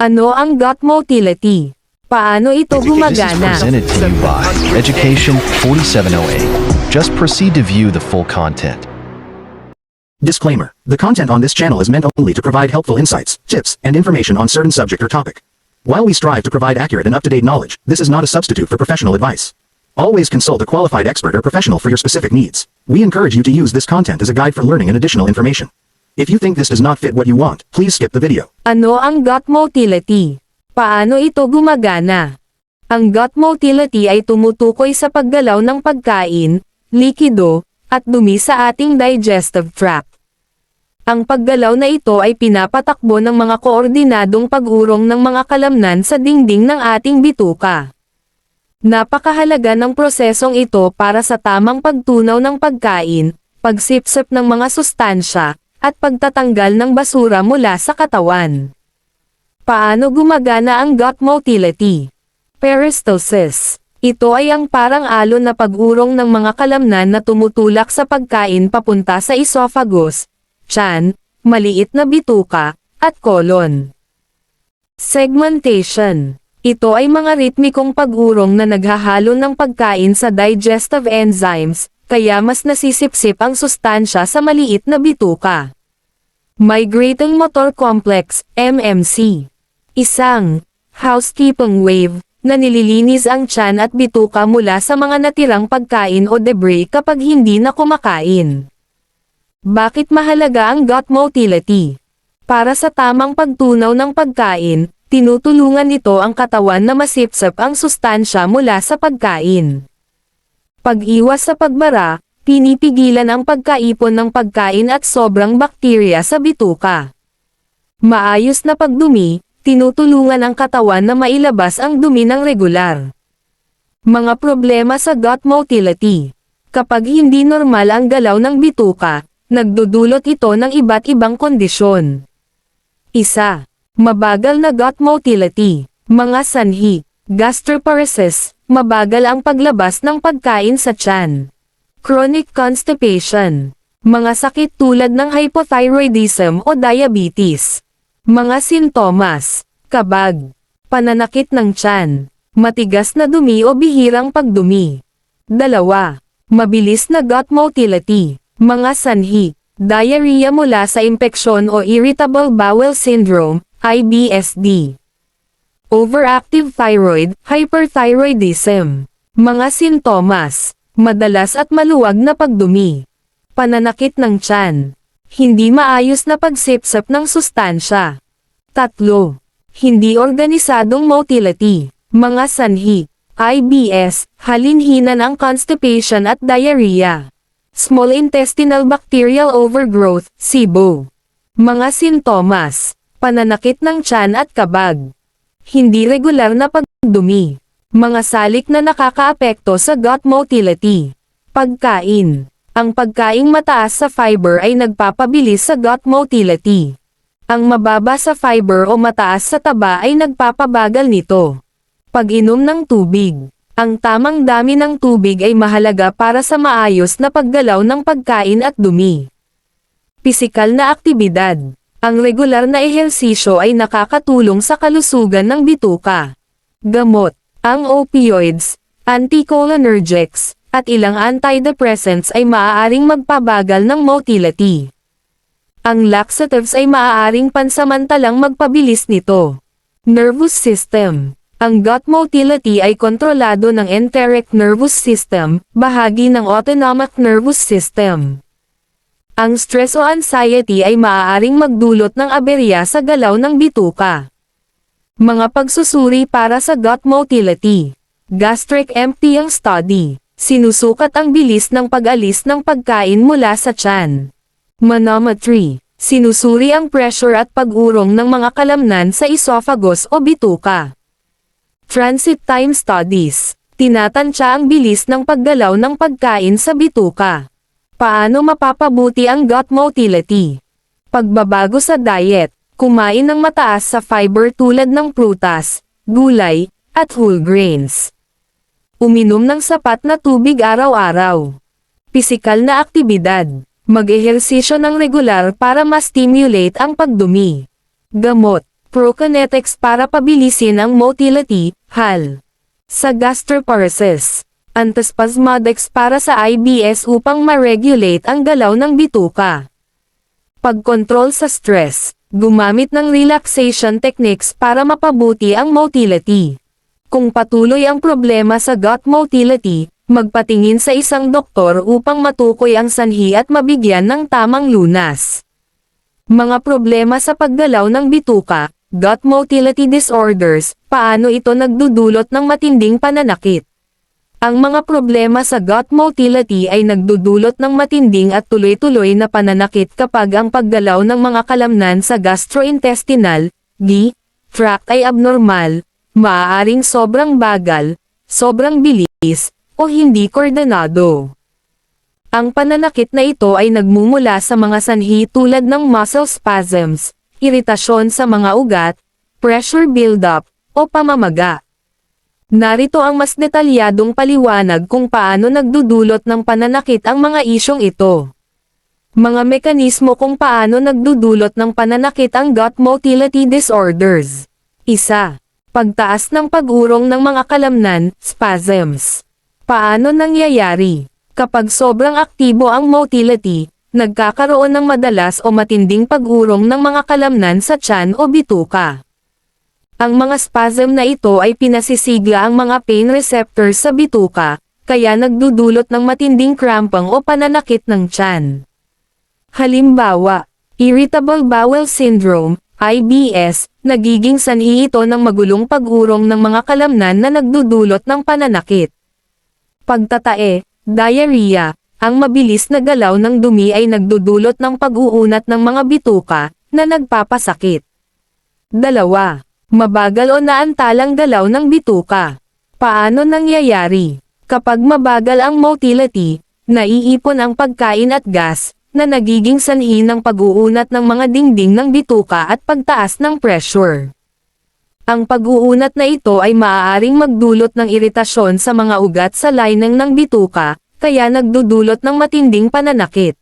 Ano ang gut motility? Paano ito This is gumagana? presented to you by Education 4708. Just proceed to view the full content. Disclaimer. The content on this channel is meant only to provide helpful insights, tips, and information on certain subject or topic. While we strive to provide accurate and up-to-date knowledge, this is not a substitute for professional advice. Always consult a qualified expert or professional for your specific needs. We encourage you to use this content as a guide for learning and additional information. If you think this does not fit what you want, please skip the video. Ano ang gut motility? Paano ito gumagana? Ang gut motility ay tumutukoy sa paggalaw ng pagkain, likido, at dumi sa ating digestive tract. Ang paggalaw na ito ay pinapatakbo ng mga koordinadong pag-urong ng mga kalamnan sa dingding ng ating bituka. Napakahalaga ng prosesong ito para sa tamang pagtunaw ng pagkain, pagsipsip ng mga sustansya, at pagtatanggal ng basura mula sa katawan. Paano gumagana ang gut motility? Peristalsis. Ito ay ang parang alon na pag-urong ng mga kalamnan na tumutulak sa pagkain papunta sa esophagus, tiyan, maliit na bituka, at kolon. Segmentation. Ito ay mga ritmikong pag-urong na naghahalo ng pagkain sa digestive enzymes, kaya mas nasisipsip ang sustansya sa maliit na bituka. Migrating Motor Complex, MMC. Isang housekeeping wave na nililinis ang tiyan at bituka mula sa mga natirang pagkain o debris kapag hindi na kumakain. Bakit mahalaga ang gut motility? Para sa tamang pagtunaw ng pagkain, tinutulungan ito ang katawan na masipsap ang sustansya mula sa pagkain. Pag-iwas sa pagbara, pinipigilan ang pagkaipon ng pagkain at sobrang bakterya sa bituka. Maayos na pagdumi, tinutulungan ang katawan na mailabas ang dumi ng regular. Mga problema sa gut motility. Kapag hindi normal ang galaw ng bituka, nagdudulot ito ng iba't ibang kondisyon. Isa. Mabagal na gut motility. Mga sanhi. Gastroparesis. Mabagal ang paglabas ng pagkain sa tiyan. Chronic constipation. Mga sakit tulad ng hypothyroidism o diabetes. Mga sintomas. Kabag. Pananakit ng tiyan. Matigas na dumi o bihirang pagdumi. Dalawa. Mabilis na gut motility. Mga sanhi. Diarrhea mula sa impeksyon o irritable bowel syndrome, IBSD. Overactive thyroid, hyperthyroidism. Mga sintomas. Madalas at maluwag na pagdumi. Pananakit ng tiyan. Hindi maayos na pagsipsap ng sustansya. Tatlo. Hindi organisadong motility. Mga sanhi. IBS, halinhina ng constipation at diarrhea. Small intestinal bacterial overgrowth, SIBO. Mga sintomas. Pananakit ng tiyan at kabag. Hindi regular na pagdumi. Mga salik na nakakaapekto sa gut motility. Pagkain. Ang pagkaing mataas sa fiber ay nagpapabilis sa gut motility. Ang mababa sa fiber o mataas sa taba ay nagpapabagal nito. Pag-inom ng tubig. Ang tamang dami ng tubig ay mahalaga para sa maayos na paggalaw ng pagkain at dumi. Pisikal na aktibidad. Ang regular na ehersisyo ay nakakatulong sa kalusugan ng bituka. Gamot. Ang opioids, anticholinergics, at ilang antidepressants ay maaaring magpabagal ng motility. Ang laxatives ay maaaring pansamantalang magpabilis nito. Nervous system. Ang gut motility ay kontrolado ng enteric nervous system, bahagi ng autonomic nervous system. Ang stress o anxiety ay maaaring magdulot ng aberya sa galaw ng bituka. Mga pagsusuri para sa gut motility. Gastric emptying study. Sinusukat ang bilis ng pag-alis ng pagkain mula sa tiyan. Manometry. Sinusuri ang pressure at pag-urong ng mga kalamnan sa esophagus o bituka. Transit time studies. Tinatansya ang bilis ng paggalaw ng pagkain sa bituka. Paano mapapabuti ang gut motility? Pagbabago sa diet. Kumain ng mataas sa fiber tulad ng prutas, gulay, at whole grains. Uminom ng sapat na tubig araw-araw. Pisikal na aktibidad. Mag-ehersisyo ng regular para ma-stimulate ang pagdumi. Gamot. Prokinetics para pabilisin ang motility, HAL. Sa gastroparesis. Antispasmodics para sa IBS upang ma-regulate ang galaw ng bituka. Pagkontrol sa stress. Gumamit ng relaxation techniques para mapabuti ang motility. Kung patuloy ang problema sa gut motility, magpatingin sa isang doktor upang matukoy ang sanhi at mabigyan ng tamang lunas. Mga problema sa paggalaw ng bituka, gut motility disorders, paano ito nagdudulot ng matinding pananakit. Ang mga problema sa gut motility ay nagdudulot ng matinding at tuloy-tuloy na pananakit kapag ang paggalaw ng mga kalamnan sa gastrointestinal, GI, tract ay abnormal, maaaring sobrang bagal, sobrang bilis, o hindi koordinado. Ang pananakit na ito ay nagmumula sa mga sanhi tulad ng muscle spasms, iritasyon sa mga ugat, pressure buildup, o pamamaga. Narito ang mas detalyadong paliwanag kung paano nagdudulot ng pananakit ang mga isyong ito. Mga mekanismo kung paano nagdudulot ng pananakit ang gut motility disorders. Isa. Pagtaas ng pag-urong ng mga kalamnan, spasms. Paano nangyayari? Kapag sobrang aktibo ang motility, nagkakaroon ng madalas o matinding pag-urong ng mga kalamnan sa tiyan o bituka. Ang mga spasm na ito ay pinasisigla ang mga pain receptors sa bituka, kaya nagdudulot ng matinding krampang o pananakit ng tiyan. Halimbawa, Irritable Bowel Syndrome, IBS, nagiging sanhi ito ng magulong pag-urong ng mga kalamnan na nagdudulot ng pananakit. Pagtatae, diarrhea, ang mabilis na galaw ng dumi ay nagdudulot ng pag-uunat ng mga bituka, na nagpapasakit. Dalawa. Mabagal o naantalang galaw ng bituka. Paano nangyayari? Kapag mabagal ang motility, naiipon ang pagkain at gas, na nagiging sanhi ng pag-uunat ng mga dingding ng bituka at pagtaas ng pressure. Ang pag-uunat na ito ay maaaring magdulot ng iritasyon sa mga ugat sa lining ng bituka, kaya nagdudulot ng matinding pananakit.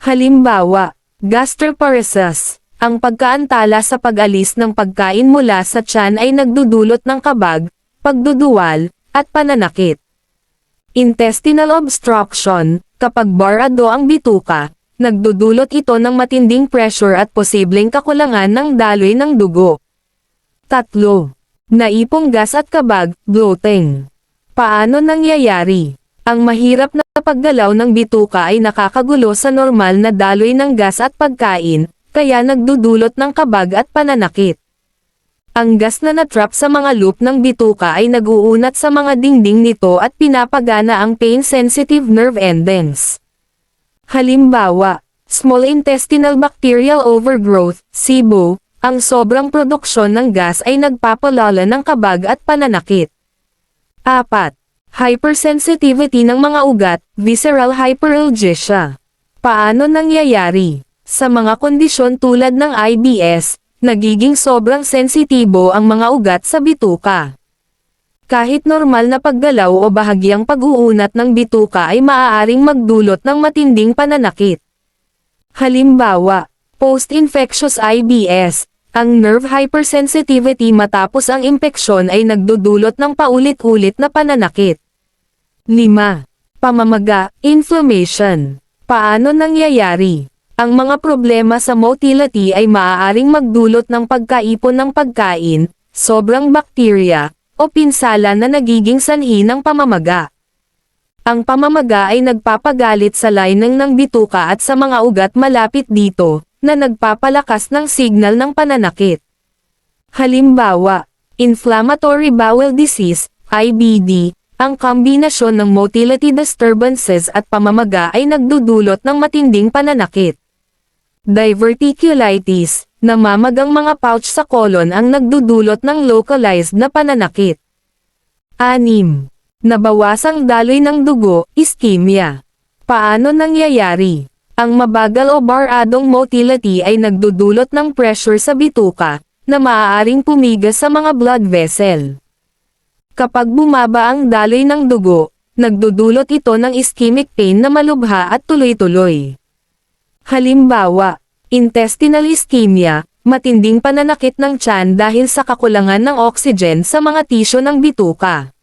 Halimbawa, gastroparesis. Ang pagkaantala sa pag-alis ng pagkain mula sa tiyan ay nagdudulot ng kabag, pagduduwal, at pananakit. Intestinal obstruction, kapag barado ang bituka, nagdudulot ito ng matinding pressure at posibleng kakulangan ng daloy ng dugo. 3. Naipong gas at kabag, bloating. Paano nangyayari? Ang mahirap na paggalaw ng bituka ay nakakagulo sa normal na daloy ng gas at pagkain, kaya nagdudulot ng kabag at pananakit. Ang gas na natrap sa mga loop ng bituka ay naguunat sa mga dingding nito at pinapagana ang pain-sensitive nerve endings. Halimbawa, small intestinal bacterial overgrowth, SIBO, ang sobrang produksyon ng gas ay nagpapalala ng kabag at pananakit. 4. Hypersensitivity ng mga ugat, visceral hyperalgesia. Paano nangyayari? Sa mga kondisyon tulad ng IBS, nagiging sobrang sensitibo ang mga ugat sa bituka. Kahit normal na paggalaw o bahagyang pag-uunat ng bituka ay maaaring magdulot ng matinding pananakit. Halimbawa, post-infectious IBS, ang nerve hypersensitivity matapos ang impeksyon ay nagdudulot ng paulit-ulit na pananakit. 5. Pamamaga, inflammation. Paano nangyayari? Ang mga problema sa motility ay maaaring magdulot ng pagkaipon ng pagkain, sobrang bakterya, o pinsala na nagiging sanhi ng pamamaga. Ang pamamaga ay nagpapagalit sa lining ng bituka at sa mga ugat malapit dito, na nagpapalakas ng signal ng pananakit. Halimbawa, inflammatory bowel disease, IBD, ang kombinasyon ng motility disturbances at pamamaga ay nagdudulot ng matinding pananakit. Diverticulitis, namamagang mga pouch sa colon ang nagdudulot ng localized na pananakit. 6. Nabawasang daloy ng dugo, ischemia. Paano nangyayari? Ang mabagal o baradong motility ay nagdudulot ng pressure sa bituka, na maaaring pumigas sa mga blood vessel. Kapag bumaba ang daloy ng dugo, nagdudulot ito ng ischemic pain na malubha at tuloy-tuloy. Halimbawa, intestinal ischemia, matinding pananakit ng tiyan dahil sa kakulangan ng oxygen sa mga tisyo ng bituka.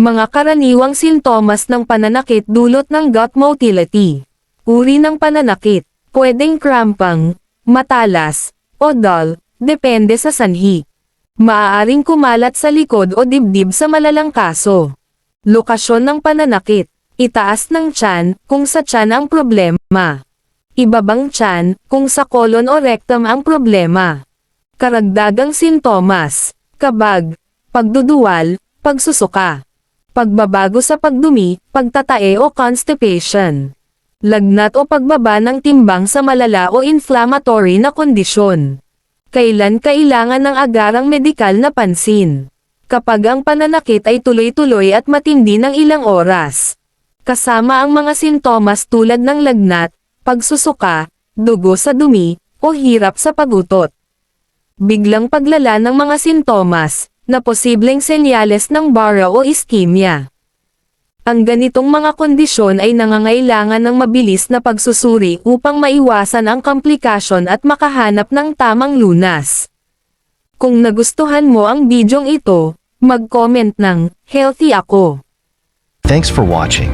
Mga karaniwang sintomas ng pananakit dulot ng gut motility. Uri ng pananakit, pwedeng krampang, matalas, o dull, depende sa sanhi. Maaaring kumalat sa likod o dibdib sa malalang kaso. Lokasyon ng pananakit, itaas ng tiyan, kung sa tiyan ang problema. Ibabang tiyan, kung sa colon o rectum ang problema. Karagdagang sintomas, kabag, pagduduwal, pagsusuka, pagbabago sa pagdumi, pagtatae o constipation, lagnat o pagbaba ng timbang sa malala o inflammatory na kondisyon. Kailan kailangan ng agarang medikal na pansin? Kapag ang pananakit ay tuloy-tuloy at matindi ng ilang oras. Kasama ang mga sintomas tulad ng lagnat, pagsusuka, dugo sa dumi, o hirap sa pagutot. Biglang paglala ng mga sintomas, na posibleng senyales ng bara o ischemia. Ang ganitong mga kondisyon ay nangangailangan ng mabilis na pagsusuri upang maiwasan ang komplikasyon at makahanap ng tamang lunas. Kung nagustuhan mo ang bidyong ito, mag-comment ng, healthy ako. Thanks for watching.